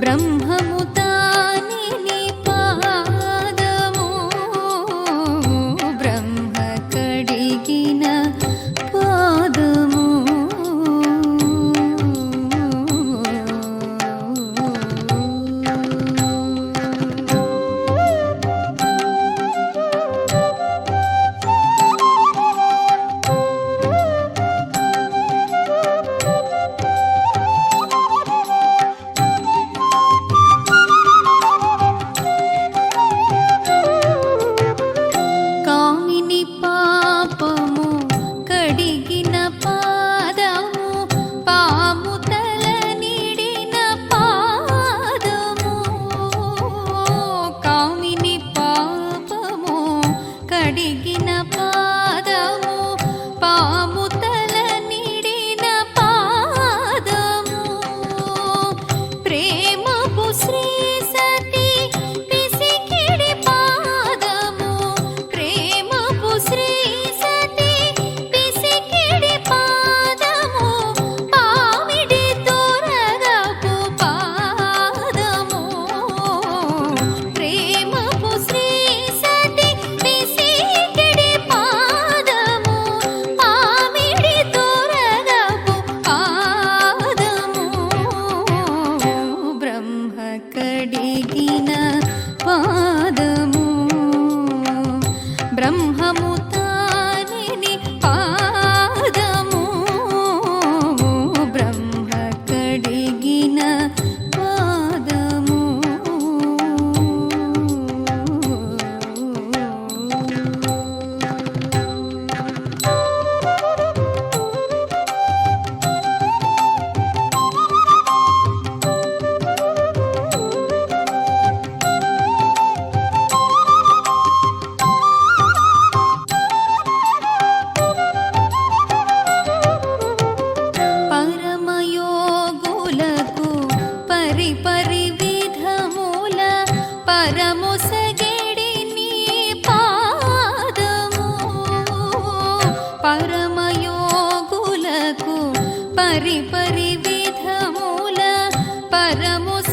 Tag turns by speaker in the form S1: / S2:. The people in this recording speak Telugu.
S1: ಬ್ರಹ್ಮ కడిగిన పా పరమయోగులకు పరి పరి విధముల పరముస